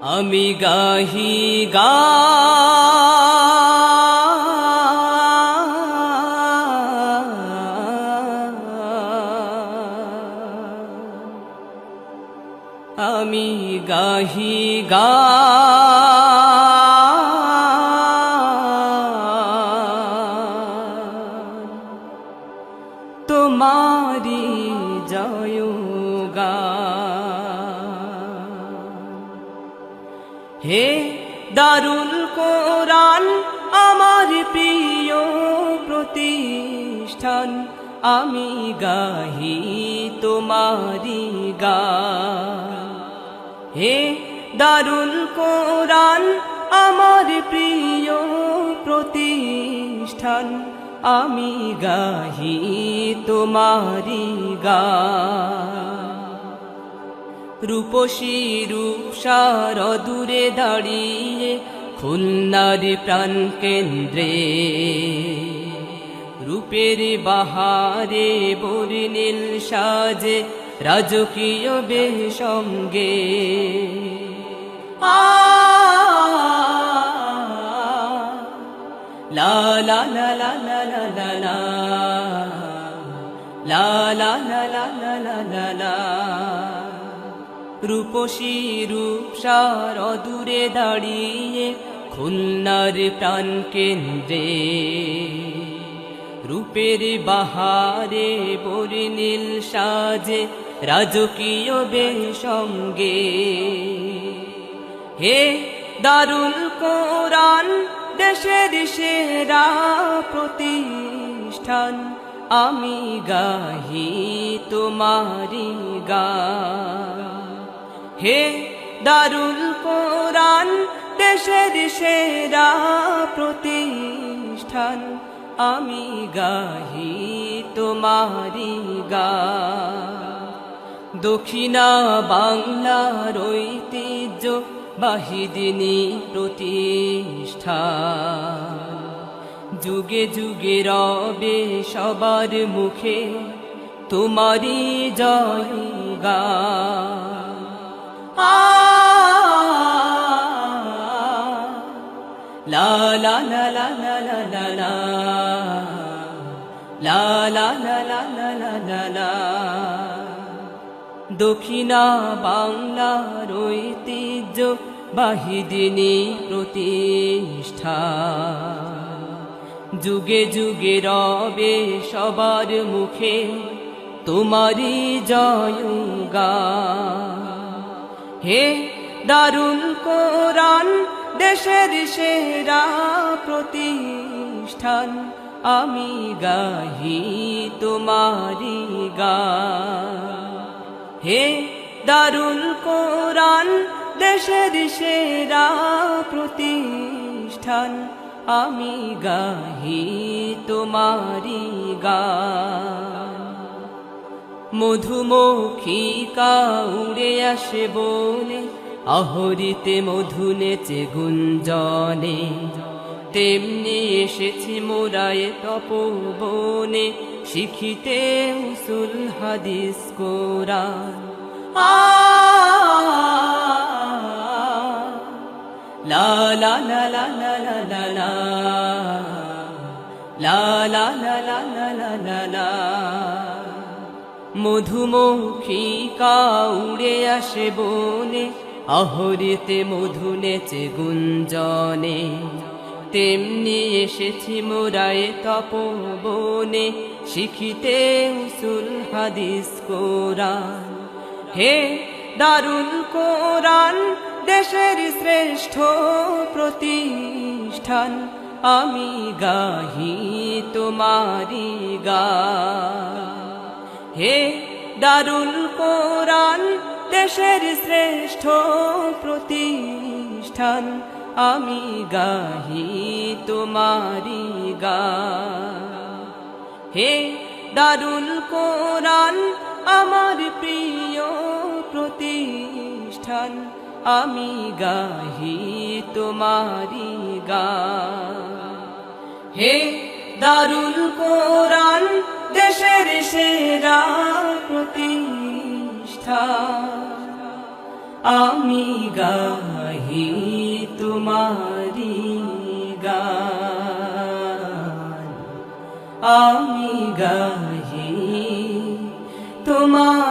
আমি গাহি গা। আমি গাহি গা। তোমারি জয় হে দারুল কোরআন, আমার প্রিয় প্রতিষ্ঠান, আমি গাহি তোমারি গা হে দারুল কোরআন, আমার প্রিয় প্রতিষ্ঠান, আমি গাহি তোমারি গা রূপসী রূপসার দূরে দাঁড়িয়ে খুলনারি প্রাণ কেন্দ্রে রূপের বাহারে বরিনীল সাজে রাজকীয় সঙ্গে আ লা লা লা লা লা লা লা la la la la la la la রূপসী রূপসার দূরে দাঁড়িয়ে খুলনার প্রাণ কেন্দ্রে। রূপের বাহারে বর্ণিল সাজে রাজকীয় বেসঙ্গে হে দারুল কোরআন, দেশের সেরা প্রতিষ্ঠান, আমি গাহি তোমারি গা হে দারুল কোরআন, দেশের সেরা প্রতিষ্ঠান। আমি গাহি তোমারি গা। দক্ষিণা বাংলার ঐতিহ্য বাহিদিনী প্রতিষ্ঠা যুগে যুগে রবে সবার মুখে তোমারি জয় গা লা লা লা লা লা লা লা লা লা লা লা লা লা লা লা দক্ষিণা বাংলার ঐতিহ্য বাহিদিনী প্রতিষ্ঠা যুগে যুগে রবে সবার মুখে তোমারি জয় গা হে দারুণ কোরআন দেশের সেরা প্রতিষ্ঠান, আমি গাহি তোমারি গা হে দারুল কোরআন, দেশের সেরা প্রতিষ্ঠান, আমি গাহি তোমারি গা মধুমক্ষী উড়ে আসে বনে আহরিতে মধু নেচে গুঞ্জনে তেমনি এসেছি মোরায় তপবনে শিখিতে উসুল হাদিস কোরআন আ লা লা লা লা লা লা লা লা লা লা লা লা লা লা লা লা মধুমক্ষী উড়ে আসে বনে আহরিতে মধু নেচে গুঞ্জনে, তেমনি এসেছি মোরায় তপবনে, শিখিতে উসুল হাদিস কোরআন। হে দারুল কোরআন, দেশের শ্রেষ্ঠ প্রতিষ্ঠান, আমি গাহি তোমারি গা। হে দারুল কোরআন, দেশের শ্রেষ্ঠ প্রতিষ্ঠান, আমি গাহি তোমারি গা। হে দারুল কোরআন, আমার প্রিয় প্রতিষ্ঠান, আমি গাহি তোমারি গা। হে দারুল কোরআন, দেশের সেরা প্রতিষ্ঠা আমি গাহি তোমারি গা আমি গাহি তোমার